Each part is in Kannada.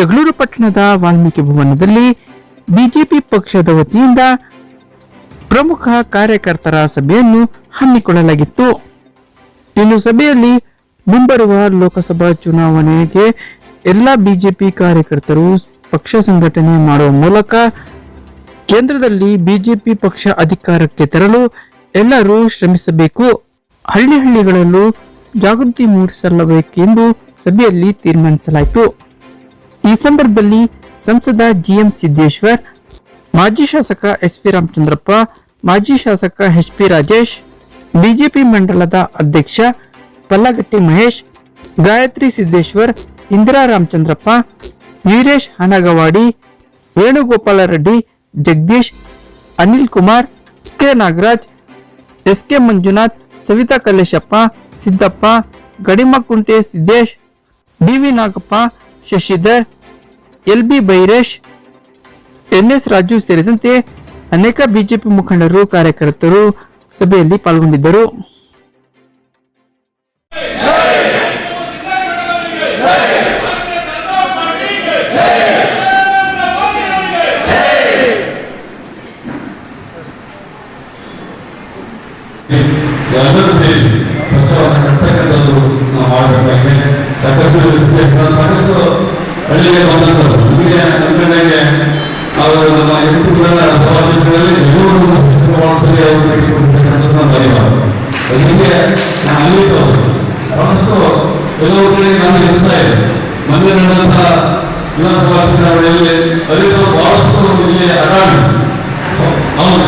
ಜಗಳೂರು ಪಟ್ಟಣದ ವಾಲ್ಮೀಕಿ ಭವನದಲ್ಲಿ ಬಿಜೆಪಿ ಪಕ್ಷದ ವತಿಯಿಂದ ಪ್ರಮುಖ ಕಾರ್ಯಕರ್ತರ ಸಭೆಯನ್ನು ಹಮ್ಮಿಕೊಳ್ಳಲಾಗಿತ್ತು. ಇನ್ನು ಸಭೆಯಲ್ಲಿ ಮುಂಬರುವ ಲೋಕಸಭಾ ಚುನಾವಣೆಗೆ ಎಲ್ಲ ಬಿಜೆಪಿ ಕಾರ್ಯಕರ್ತರು ಪಕ್ಷ ಸಂಘಟನೆ ಮಾಡುವ ಮೂಲಕ ಕೇಂದ್ರದಲ್ಲಿ ಬಿಜೆಪಿ ಪಕ್ಷ ಅಧಿಕಾರಕ್ಕೆ ತರಲು ಎಲ್ಲರೂ ಶ್ರಮಿಸಬೇಕು. ಹಳ್ಳಿ ಹಳ್ಳಿಗಳಲ್ಲೂ ಜಾಗೃತಿ ಮೂಡಿಸಲಬೇಕೆಂದು ಸಭೆಯಲ್ಲಿ ತೀರ್ಮಾನಿಸಲಾಯಿತು. ಈ ಸಂದರ್ಭದಲ್ಲಿ ಸಂಸದ ಜಿಎಂ ಸಿದ್ದೇಶ್ವರ್, ಮಾಜಿ ಶಾಸಕ ಎಸ್ ಪಿ ರಾಮಚಂದ್ರಪ್ಪ, ಮಾಜಿ ಶಾಸಕ ಎಚ್ ಪಿ ರಾಜೇಶ್, ಬಿಜೆಪಿ ಮಂಡಲದ ಅಧ್ಯಕ್ಷ Pallagatti Mahesh, Gayatri Siddeshwar, Indira Ramachandrappa, Veeresh Hanagavadi Venugopala Reddy, Jagadish, Anil Kumar, K Nagaraj S K Manjunath, Savita Kalleshappa, Siddappa Gadimakunte Siddesh D V Nagappa Shashidhar, L B Byresh N S Raju ಸೇರಿದಂತೆ ಅನೇಕ ಬಿಜೆಪಿ ಮುಖಂಡರು ಕಾರ್ಯಕರ್ತರು ಸಭೆಯಲ್ಲಿ ಪಾಲ್ಗೊಂಡಿದ್ದರು. ಎಲ್ಲರೂ ಸೇರಿ ಪ್ರಚಾರ ಕಟ್ಟತಕ್ಕಂಥದ್ದು ನಾವು ಮಾಡಬೇಕಾಗಿದೆ ಸಾಕಷ್ಟು ಸಾಕಷ್ಟು ಹಳ್ಳಿಗೆ ಬಂದಂಥದ್ದು ನಮಗೆ ಅವರು ನಮ್ಮ ಎಲ್ಲರೂ ಸರಿ ಅವರು ಕಟ್ಟಿಕೊಡ್ತಕ್ಕಂಥದ್ದು ನಾವು ಬರೀಬಾರ್ದು ನಾನು ಅಲ್ಲಿ ಬಹಳಷ್ಟು ಕಡೆ ನಾನು ಎನಿಸ್ತಾ ಇದೆ. ಮೊನ್ನೆ ಬಹಳಷ್ಟು ಇಲ್ಲಿ ಅಡಾಡಿ ಹೌದು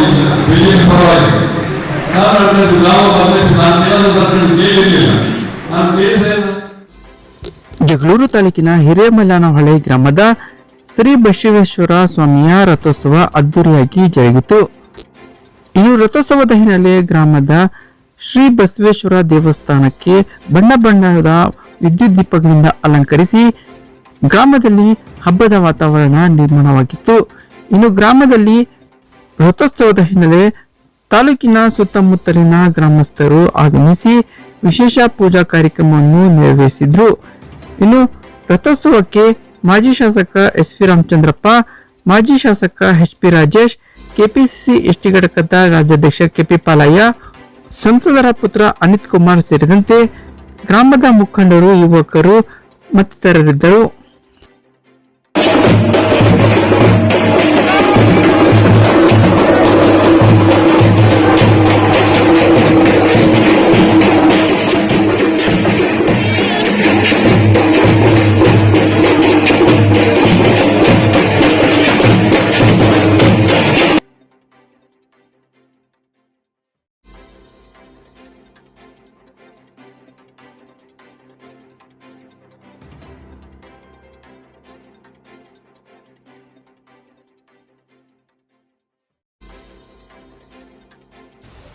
ಬಿಜೆಪಿ ಪರವಾಗಿ ನಾವು ಬಂದಿದ್ದು ನಾನು ಜಗಳೂರು ತಾಲೂಕಿನ ಹಿರೇಮಲ್ಲನಹೊಳೆ ಗ್ರಾಮದ ಶ್ರೀ ಬಸವೇಶ್ವರ ಸ್ವಾಮಿಯ ರಥೋತ್ಸವ ಅದ್ದೂರಿಯಾಗಿ ಜರುಗಿತು. ಇನ್ನು ರಥೋತ್ಸವದ ಹಿನ್ನೆಲೆ ಗ್ರಾಮದ ಶ್ರೀ ಬಸವೇಶ್ವರ ದೇವಸ್ಥಾನಕ್ಕೆ ಬಣ್ಣ ಬಣ್ಣದ ವಿದ್ಯುತ್ ದೀಪಗಳಿಂದ ಅಲಂಕರಿಸಿ ಗ್ರಾಮದಲ್ಲಿ ಹಬ್ಬದ ವಾತಾವರಣ ನಿರ್ಮಾಣವಾಗಿತ್ತು. ಇನ್ನು ಗ್ರಾಮದಲ್ಲಿ ರಥೋತ್ಸವದ ಹಿನ್ನೆಲೆ ತಾಲೂಕಿನ ಸುತ್ತಮುತ್ತಲಿನ ಗ್ರಾಮಸ್ಥರು ಆಗಮಿಸಿ ವಿಶೇಷ ಪೂಜಾ ಕಾರ್ಯಕ್ರಮವನ್ನು ನೆರವೇರಿಸಿದ್ರು. ಇನ್ನು ರಥೋತ್ಸವಕ್ಕೆ ಮಾಜಿ ಶಾಸಕ ಎಸ್ ವಿ ರಾಮಚಂದ್ರಪ್ಪ, ಮಾಜಿ ಶಾಸಕ H P Rajesh, KPCC ST ಘಟಕದ ರಾಜ್ಯಾಧ್ಯಕ್ಷ ಕೆಪಿ ಪಾಲಯ್ಯ, ಸಂಸದರ ಪುತ್ರ ಅನಿತ್ ಕುಮಾರ್ ಸೇರಿದಂತೆ ಗ್ರಾಮದ ಮುಖಂಡರು, ಯುವಕರು ಮತ್ತಿತರರಿದ್ದರು.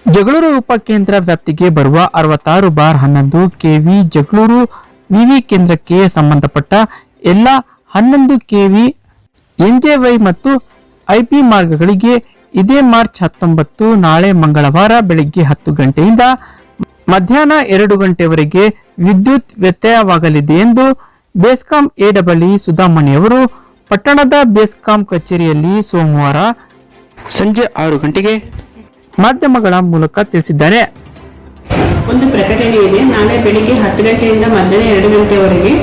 ಜಗಳೂರು ಉಪಕೇಂದ್ರ ವ್ಯಾಪ್ತಿಗೆ ಬರುವ ಅರವತ್ತಾರು ಬಾರ್ ಹನ್ನೊಂದು ಕೆವಿ ಜಗಳೂರು ವಿವಿ ಕೇಂದ್ರಕ್ಕೆ ಸಂಬಂಧಪಟ್ಟ ಎಲ್ಲ ಹನ್ನೊಂದು ಕೆವಿ ಎನ್ಜೆವೈ ಮತ್ತು ಐಪಿ ಮಾರ್ಗಗಳಿಗೆ ಇದೇ ಮಾರ್ಚ್ ಹತ್ತೊಂಬತ್ತು, ನಾಳೆ ಮಂಗಳವಾರ ಬೆಳಿಗ್ಗೆ ಹತ್ತು ಗಂಟೆಯಿಂದ ಮಧ್ಯಾಹ್ನ ಎರಡು ಗಂಟೆವರೆಗೆ ವಿದ್ಯುತ್ ವ್ಯತ್ಯಯವಾಗಲಿದೆ ಎಂದು ಬೇಸ್ಕಾಂ ಸುಧಾಮಣಿ ಅವರು ಪಟ್ಟಣದ ಬೇಸ್ಕಾಂ ಕಚೇರಿಯಲ್ಲಿ ಸೋಮವಾರ ಸಂಜೆ ಆರು ಗಂಟೆಗೆ ಮಾಧ್ಯಮಗಳ ಮೂಲಕ ತಿಳಿಸಿದ್ದಾರೆ. ಒಂದು ಪ್ರಕಟಣೆ ಇದೆ ನಾಳೆ ಬೆಳಿಗ್ಗೆ ಹತ್ತು ಗಂಟೆಯಿಂದ ಮಧ್ಯಾಹ್ನ ಎರಡು ಗಂಟೆವರೆಗೆ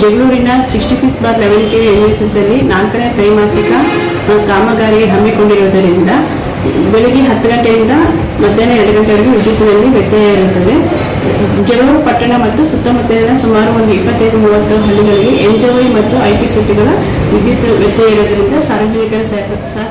ಜಗಳೂರಿನ sixty six bar eleven K N S S ಅಲ್ಲಿ ನಾಲ್ಕನೇ ತ್ರೈಮಾಸಿಕ ಕಾಮಗಾರಿ ಹಮ್ಮಿಕೊಂಡಿರುವುದರಿಂದ ಬೆಳಿಗ್ಗೆ ಹತ್ತು ಗಂಟೆಯಿಂದ ಮಧ್ಯಾಹ್ನ ಎರಡು ಗಂಟೆವರೆಗೆ ವಿದ್ಯುತ್ತಿನಲ್ಲಿ ವ್ಯತ್ಯಯ ಇರುತ್ತದೆ. ಜಗಳೂರು ಪಟ್ಟಣ ಮತ್ತು ಸುತ್ತಮುತ್ತಲಿನ ಸುಮಾರು ಒಂದು ಇಪ್ಪತ್ತೈದು, ಮೂವತ್ತು ಹಳ್ಳಿಗಳಿಗೆ ಎನ್ಜವೈ ಮತ್ತು ಐ ಪಿ ಸಿಟಿಗಳ ವಿದ್ಯುತ್ ವ್ಯತ್ಯಯ ಇರೋದರಿಂದ ಸಾರ್ವಜನಿಕರ ಸಹಕಾರ